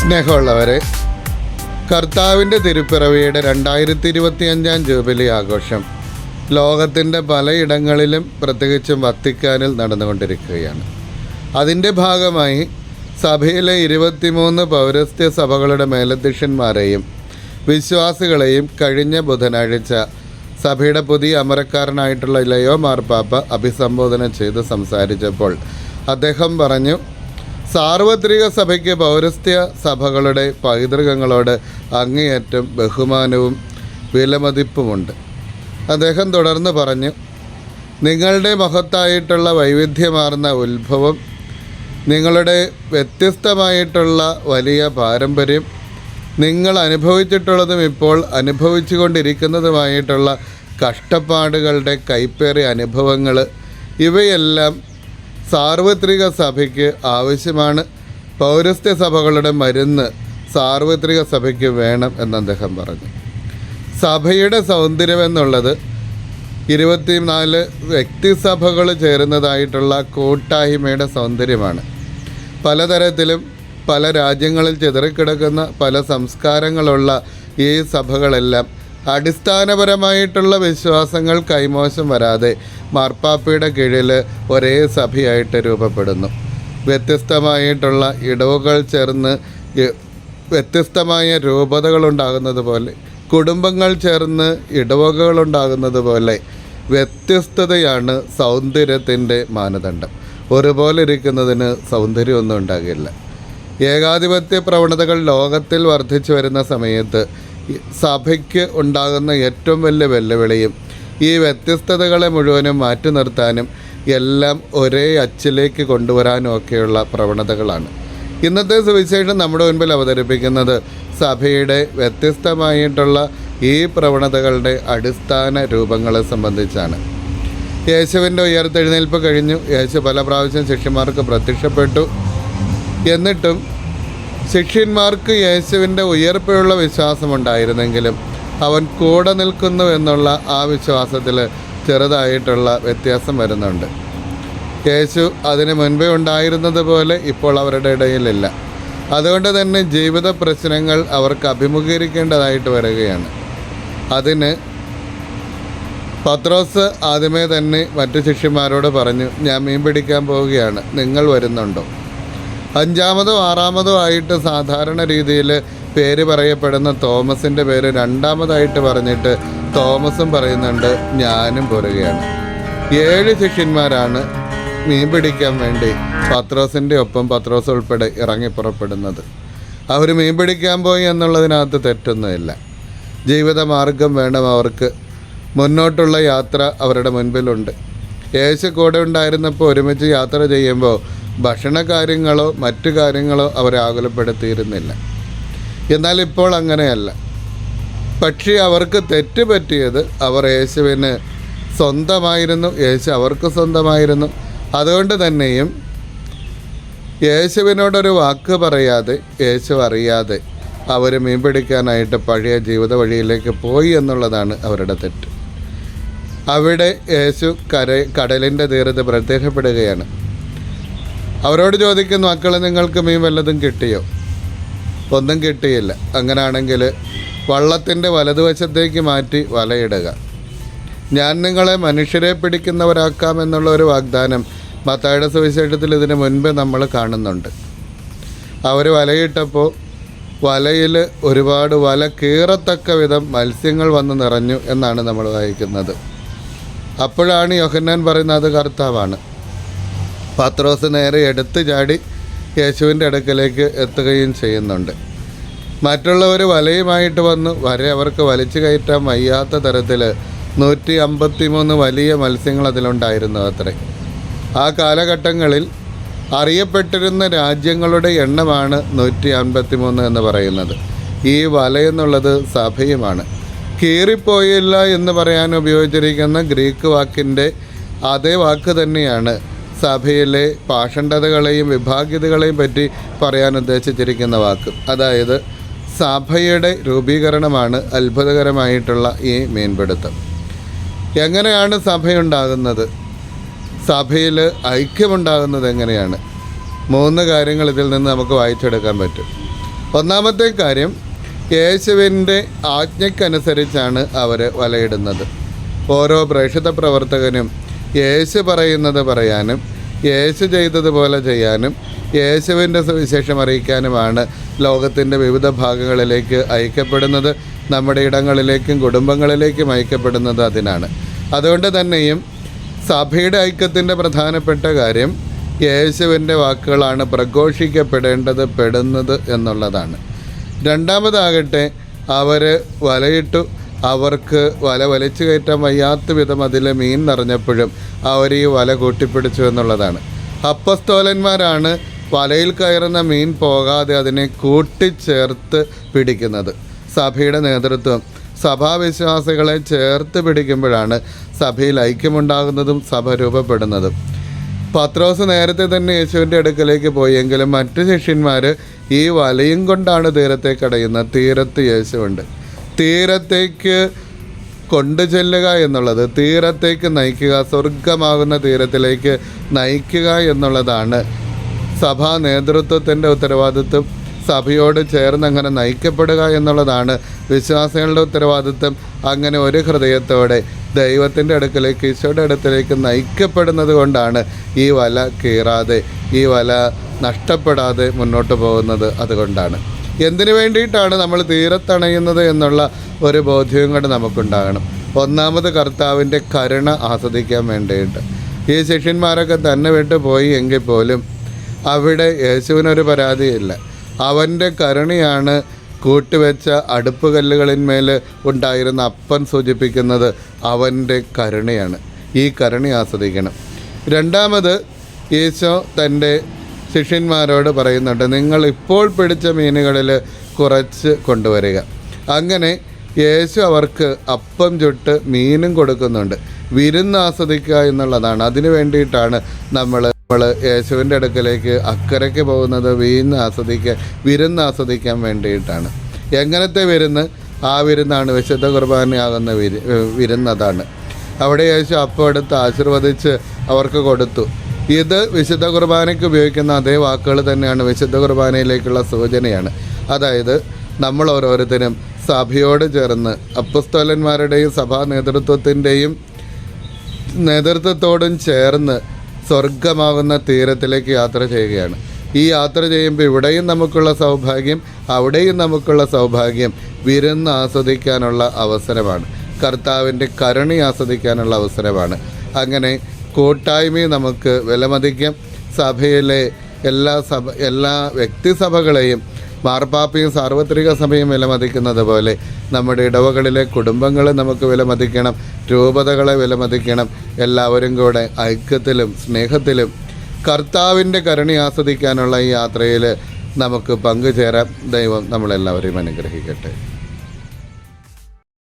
സ്നേഹമുള്ളവരെ കർത്താവിന്റെ തിരുപ്പിറവിയുടെ രണ്ടായിരത്തി ഇരുപത്തി അഞ്ചാം ജൂബിലി ആഘോഷം ലോകത്തിന്റെ പലയിടങ്ങളിലും പ്രത്യേകിച്ചും വത്തിക്കാനിൽ നടന്നുകൊണ്ടിരിക്കുകയാണ്. അതിന്റെ ഭാഗമായി സഭയിലെ ഇരുപത്തിമൂന്ന് പൗരസ്ത്യ സഭകളുടെ മേലധ്യക്ഷന്മാരെയും വിശ്വാസികളെയും കഴിഞ്ഞ ബുധനാഴ്ച സഭയുടെ പുതിയ അമരക്കാരനായിട്ടുള്ള ലയോ മാർപ്പാപ്പ അഭിസംബോധന ചെയ്ത് സംസാരിച്ചപ്പോൾ അദ്ദേഹം പറഞ്ഞു സാർവത്രിക സഭയ്ക്ക് പൗരസ്ത്യ സഭകളുടെ പൈതൃകങ്ങളോട് അങ്ങേയറ്റം ബഹുമാനവും വിലമതിപ്പുമുണ്ട്. അദ്ദേഹം തുടർന്ന് പറഞ്ഞു നിങ്ങളുടെ മഹത്തായിട്ടുള്ള വൈവിധ്യമാർന്ന ഉത്ഭവം നിങ്ങളുടെ വ്യത്യസ്തമായിട്ടുള്ള വലിയ പാരമ്പര്യം നിങ്ങൾ അനുഭവിച്ചിട്ടുള്ളതും ഇപ്പോൾ അനുഭവിച്ചുകൊണ്ടിരിക്കുന്നതുമായിട്ടുള്ള കഷ്ടപ്പാടുകളുടെ കൈപ്പേറിയ അനുഭവങ്ങൾ. ഇവയെല്ലാം സാർവത്രിക സഭയ്ക്ക് ആവശ്യമാണ്. പൗരസ്ത്യ സഭകളുടെ മരുന്ന് സാർവത്രിക സഭയ്ക്ക് വേണം എന്ന് അദ്ദേഹം പറഞ്ഞു. സഭയുടെ സൗന്ദര്യം എന്നുള്ളത് ഇരുപത്തിനാല് വ്യക്തിസഭകൾ ചേരുന്നതായിട്ടുള്ള കൂട്ടായ്മയുടെ സൗന്ദര്യമാണ്. പലതരത്തിലും പല രാജ്യങ്ങളിൽ ചിതറിക്കിടക്കുന്ന പല സംസ്കാരങ്ങളുള്ള ഈ സഭകളെല്ലാം അടിസ്ഥാനപരമായിട്ടുള്ള വിശ്വാസങ്ങൾ കൈമോശം വരാതെ മാർപ്പാപ്പയുടെ കീഴിൽ ഒരേ സഭയായിട്ട് രൂപപ്പെടുന്നു. വ്യത്യസ്തമായിട്ടുള്ള ഇടവുകൾ ചേർന്ന് വ്യത്യസ്തമായ രൂപതകളുണ്ടാകുന്നത് പോലെ കുടുംബങ്ങൾ ചേർന്ന് ഇടവകകളുണ്ടാകുന്നത് പോലെ വ്യത്യസ്തതയാണ് സൗന്ദര്യത്തിന്റെ മാനദണ്ഡം. ഒരുപോലെ ഇരിക്കുന്നതിന് സൗന്ദര്യമൊന്നും ഉണ്ടാകില്ല. ഏകാധിപത്യ പ്രവണതകൾ ലോകത്തിൽ വർദ്ധിച്ചു വരുന്ന സമയത്ത് സഭയ്ക്ക് ഉണ്ടാകുന്ന ഏറ്റവും വലിയ വെല്ലുവിളിയും ഈ വ്യത്യസ്തതകളെ മുഴുവനും മാറ്റി നിർത്താനും എല്ലാം ഒരേ അച്ചിലേക്ക് കൊണ്ടുവരാനും ഒക്കെയുള്ള പ്രവണതകളാണ്. ഇന്നത്തെ സുവിശേഷം നമ്മുടെ മുൻപിൽ അവതരിപ്പിക്കുന്നത് സഭയുടെ വ്യത്യസ്തമായിട്ടുള്ള ഈ പ്രവണതകളുടെ അടിസ്ഥാന രൂപങ്ങളെ സംബന്ധിച്ചാണ്. യേശുവിന്റെ ഉയർത്തെഴുന്നേൽപ്പ് കഴിഞ്ഞു. യേശു പല പ്രാവശ്യം ശിഷ്യന്മാർക്ക് പ്രത്യക്ഷപ്പെട്ടു. എന്നിട്ടും ശിഷ്യന്മാർക്ക് യേശുവിന്റെ ഉയർപ്പിലുള്ള വിശ്വാസമുണ്ടായിരുന്നെങ്കിലും അവൻ കൂടെ നിൽക്കുന്നു എന്നുള്ള ആ വിശ്വാസത്തിൽ ചെറുതായിട്ടുള്ള വ്യത്യാസം വരുന്നുണ്ട്. യേശു അതിന് മുൻപേ ഉണ്ടായിരുന്നത് പോലെ ഇപ്പോൾ അവരുടെ ഇടയിലില്ല. അതുകൊണ്ട് തന്നെ ജീവിത പ്രശ്നങ്ങൾ അവർക്ക് അഭിമുഖീകരിക്കേണ്ടതായിട്ട് വരികയാണ്. അതിന് പത്രോസ് ആദ്യമേ തന്നെ മറ്റു ശിഷ്യന്മാരോട് പറഞ്ഞു ഞാൻ മീൻ പിടിക്കാൻ പോവുകയാണ്. നിങ്ങൾ വരുന്നുണ്ടോ? അഞ്ചാമതോ ആറാമതോ ആയിട്ട് സാധാരണ രീതിയിൽ പേര് പറയപ്പെടുന്ന തോമസിന്റെ പേര് രണ്ടാമതായിട്ട് പറഞ്ഞിട്ട് തോമസും പറയുന്നുണ്ട് ഞാനും പോരുകയാണ്. ഏഴ് ശിഷ്യന്മാരാണ് മീൻ പിടിക്കാൻ വേണ്ടി പത്രോസിന്റെ ഒപ്പം പത്രോസ് ഉൾപ്പെടെ ഇറങ്ങി പുറപ്പെടുന്നത്. അവർ മീൻ പിടിക്കാൻ പോയി എന്നുള്ളതിനകത്ത് തെറ്റൊന്നുമില്ല. ജീവിതമാർഗം വേണം അവർക്ക്. മുന്നോട്ടുള്ള യാത്ര അവരുടെ മുൻപിലുണ്ട്. യേശു കൂടെ ഉണ്ടായിരുന്നപ്പോൾ ഒരുമിച്ച് യാത്ര ചെയ്യുമ്പോൾ ഭക്ഷണ കാര്യങ്ങളോ മറ്റു കാര്യങ്ങളോ അവരെ ആകുലപ്പെടുത്തിയിരുന്നില്ല. എന്നാൽ ഇപ്പോൾ അങ്ങനെയല്ല. പക്ഷേ അവർക്ക് തെറ്റ് പറ്റിയത് അവർ യേശുവിന് സ്വന്തമായിരുന്നു യേശു അവർക്ക് സ്വന്തമായിരുന്നു. അതുകൊണ്ട് തന്നെയും യേശുവിനോടൊരു വാക്ക് പറയാതെ യേശു അറിയാതെ അവർ മീൻ പിടിക്കാനായിട്ട് പഴയ ജീവിത വഴിയിലേക്ക് പോയി എന്നുള്ളതാണ് അവരുടെ തെറ്റ്. അവിടെ യേശു കര കടലിന്റെ തീരത്ത് പ്രത്യക്ഷപ്പെടുകയാണ്. അവരോട് ചോദിക്കുന്നു മക്കൾ നിങ്ങൾക്ക് മീൻ വല്ലതും കിട്ടിയോ? ഒന്നും കിട്ടിയില്ല. അങ്ങനാണെങ്കിൽ വള്ളത്തിന്റെ വലതുവശത്തേക്ക് മാറ്റി വലയിടുക. ഞാൻ നിങ്ങളെ മനുഷ്യരെ പിടിക്കുന്നവരാക്കാം എന്നുള്ള ഒരു വാഗ്ദാനം മത്തായുടെ സുവിശേഷത്തിൽ ഇതിന് മുൻപ് നമ്മൾ കാണുന്നുണ്ട്. അവർ വലയിട്ടപ്പോൾ വലയിൽ ഒരുപാട് വല കീറത്തക്ക വിധം മത്സ്യങ്ങൾ വന്ന് നിറഞ്ഞു എന്നാണ് നമ്മൾ വായിക്കുന്നത്. അപ്പോഴാണ് യോഹന്നാൻ പറയുന്നത് കർത്താവാണ്. പത്രോസ് നേരെ എടുത്തു ചാടി യേശുവിന്റെ അടുക്കലേക്ക് എത്തുകയും ചെയ്യുന്നുണ്ട്. മറ്റുള്ളവർ വലയുമായിട്ട് വന്നു വരെ അവർക്ക് വലിച്ചു കയറ്റാൻ വയ്യാത്ത തരത്തിൽ നൂറ്റി അമ്പത്തി മൂന്ന് വലിയ മത്സ്യങ്ങൾ അതിലുണ്ടായിരുന്നു അത്രേ. ആ കാലഘട്ടങ്ങളിൽ അറിയപ്പെട്ടിരുന്ന രാജ്യങ്ങളുടെ എണ്ണമാണ് നൂറ്റി അൻപത്തി മൂന്ന് എന്ന് പറയുന്നത്. ഈ വല എന്നുള്ളത് സഭയുമാണ്. കീറിപ്പോയില്ല എന്ന് പറയാൻ ഉപയോഗിച്ചിരിക്കുന്ന ഗ്രീക്ക് വാക്കിന്റെ അതേ വാക്ക് തന്നെയാണ് സഭയിലെ പാഷണ്ഡതകളെയും വിഭാഗ്യതകളെയും പറ്റി പറയാൻ ഉദ്ദേശിച്ചിരിക്കുന്ന വാക്ക്. അതായത് സഭയുടെ രൂപീകരണമാണ് അത്ഭുതകരമായിട്ടുള്ള ഈ മീൻപിടുത്തം. എങ്ങനെയാണ് സഭയുണ്ടാകുന്നത്? സഭയിൽ ഐക്യമുണ്ടാകുന്നത് എങ്ങനെയാണ്? മൂന്ന് കാര്യങ്ങൾ ഇതിൽ നിന്ന് നമുക്ക് വായിച്ചെടുക്കാൻ പറ്റും. ഒന്നാമത്തെ കാര്യം യേശുവിന്റെ ആജ്ഞയ്ക്കനുസരിച്ചാണ് അവർ വലയിടുന്നത്. ഓരോ പ്രേക്ഷിത പ്രവർത്തകനും യേശു പറയുന്നത് പറയാനും യേശു ചെയ്തതുപോലെ ചെയ്യാനും യേശുവിന്റെ സുവിശേഷം അറിയിക്കാനുമാണ് ലോകത്തിന്റെ വിവിധ ഭാഗങ്ങളിലേക്ക് അയക്കപ്പെടുന്നത് നമ്മുടെ ഇടങ്ങളിലേക്കും കുടുംബങ്ങളിലേക്കും അയക്കപ്പെടുന്നത് അതിനാണ്. അതുകൊണ്ട് തന്നെയും സഭയുടെ ഐക്യത്തിന്റെ പ്രധാനപ്പെട്ട കാര്യം യേശുവിന്റെ വാക്കുകളാണ് പ്രഘോഷിക്കപ്പെടേണ്ടത് പെടുന്നത് എന്നുള്ളതാണ്. രണ്ടാമതാകട്ടെ അവർ വലയിട്ടു അവർക്ക് വല വലിച്ചു കയറ്റാൻ വയ്യാത്ത വിധം അതിൽ മീൻ നിറഞ്ഞപ്പോഴും അവർ ഈ വല കൂട്ടിപ്പിടിച്ചു എന്നുള്ളതാണ്. അപ്പസ്തോലന്മാരാണ് വലയിൽ കയറുന്ന മീൻ പോകാതെ അതിനെ കൂട്ടിച്ചേർത്ത് പിടിക്കുന്നത്. സഭയുടെ നേതൃത്വം സഭാവിശ്വാസികളെ ചേർത്ത് പിടിക്കുമ്പോഴാണ് സഭയിൽ ഐക്യമുണ്ടാകുന്നതും സഭ രൂപപ്പെടുന്നതും. പത്രോസ് നേരത്തെ തന്നെ യേശുവിന്റെ അടുക്കലേക്ക് പോയെങ്കിലും മറ്റു ശിഷ്യന്മാർ ഈ വലയും കൊണ്ടാണ് തീരത്തേക്ക് അടയുന്നത് തീരത്ത് യേശുവുണ്ട്. തീരത്തേക്ക് കൊണ്ടു ചെല്ലുക എന്നുള്ളത് തീരത്തേക്ക് നയിക്കുക സ്വർഗമാകുന്ന തീരത്തിലേക്ക് നയിക്കുക എന്നുള്ളതാണ് സഭാ നേതൃത്വത്തിന്റെ ഉത്തരവാദിത്വം. സഭയോട് ചേർന്ന് അങ്ങനെ നയിക്കപ്പെടുക എന്നുള്ളതാണ് വിശ്വാസികളുടെ ഉത്തരവാദിത്വം. അങ്ങനെ ഒരു ഹൃദയത്തോടെ ദൈവത്തിന്റെ അടുക്കലേക്ക് ഈശോയുടെ അടുത്തിലേക്ക് നയിക്കപ്പെടുന്നത് കൊണ്ടാണ് ഈ വല കീറാതെ ഈ വല നഷ്ടപ്പെടാതെ മുന്നോട്ട് പോകുന്നത് അതുകൊണ്ടാണ്. എന്തിനു വേണ്ടിയിട്ടാണ് നമ്മൾ തീരത്തണയുന്നത് എന്നുള്ള ഒരു ബോധ്യവും കൂടെ നമുക്കുണ്ടാകണം. ഒന്നാമത് കർത്താവിന്റെ കരുണ ആസ്വദിക്കാൻ വേണ്ടിയിട്ട്. ഈ ശിഷ്യന്മാരൊക്കെ തന്നെ വിട്ട് പോയി എങ്കിൽ പോലും അവിടെ യേശുവിനൊരു പരാതിയില്ല. അവന്റെ കരുണയാണ് കൂട്ടിവെച്ച അടുപ്പ് കല്ലുകളിന്മേൽ ഉണ്ടായിരുന്ന അപ്പൻ സൂചിപ്പിക്കുന്നത് അവന്റെ കരുണയാണ്. ഈ കരുണ ആസ്വദിക്കണം. രണ്ടാമത് യേശോ തന്റെ ശിഷ്യന്മാരോട് പറയുന്നുണ്ട് നിങ്ങൾ ഇപ്പോൾ പിടിച്ച മീനുകളിൽ കുറച്ച് കൊണ്ടുവരിക. അങ്ങനെ യേശു അവർക്ക് അപ്പം ചുട്ട് മീനും കൊടുക്കുന്നുണ്ട്. വിരുന്ന് ആസ്വദിക്കുക എന്നുള്ളതാണ്. അതിനു വേണ്ടിയിട്ടാണ് നമ്മൾ നമ്മൾ യേശുവിന്റെ അടുക്കലേക്ക് അക്കരയ്ക്ക് പോകുന്നത് വീന്ന് ആസ്വദിക്കാൻ വിരുന്ന് ആസ്വദിക്കാൻ വേണ്ടിയിട്ടാണ്. എങ്ങനത്തെ വിരുന്ന്? ആ വിരുന്നാണ് വിശുദ്ധ കുർബാനയാകുന്ന വിരു വിരുന്നതാണ്. അവിടെ യേശു അപ്പം എടുത്ത് ആശീർവദിച്ച് അവർക്ക് കൊടുത്തു. ഇത് വിശുദ്ധ കുർബാനയ്ക്ക് ഉപയോഗിക്കുന്ന അതേ വാക്കുകൾ തന്നെയാണ് വിശുദ്ധ കുർബാനയിലേക്കുള്ള സൂചനയാണ്. അതായത് നമ്മൾ ഓരോരുത്തരും സഭയോട് ചേർന്ന് അപ്പസ്തോലന്മാരുടെയും സഭാ നേതൃത്വത്തിന്റെയും നേതൃത്വത്തോടും ചേർന്ന് സ്വർഗമാകുന്ന തീരത്തിലേക്ക് യാത്ര ചെയ്യുകയാണ്. ഈ യാത്ര ചെയ്യുമ്പോൾ ഇവിടെയും നമുക്കുള്ള സൗഭാഗ്യം അവിടെയും നമുക്കുള്ള സൗഭാഗ്യം വിരുന്ന് ആസ്വദിക്കാനുള്ള അവസരമാണ്. കർത്താവിന്റെ കരുണി ആസ്വദിക്കാനുള്ള അവസരമാണ്. അങ്ങനെ കൂട്ടായ്മയെ നമുക്ക് വിലമതിക്കാം. സഭയിലെ എല്ലാ സഭ എല്ലാ വ്യക്തിസഭകളെയും മാർപ്പാപ്പയും സാർവത്രിക സഭയും വിലമതിക്കുന്നത് പോലെ നമ്മുടെ ഇടവകളിലെ കുടുംബങ്ങളെ നമുക്ക് വിലമതിക്കണം. രൂപതകളെ വിലമതിക്കണം. എല്ലാവരും കൂടെ ഐക്യത്തിലും സ്നേഹത്തിലും കർത്താവിന്റെ കരുണി ആസ്വദിക്കാനുള്ള ഈ യാത്രയിൽ നമുക്ക് പങ്കുചേരാം. ദൈവം നമ്മളെല്ലാവരെയും അനുഗ്രഹിക്കട്ടെ.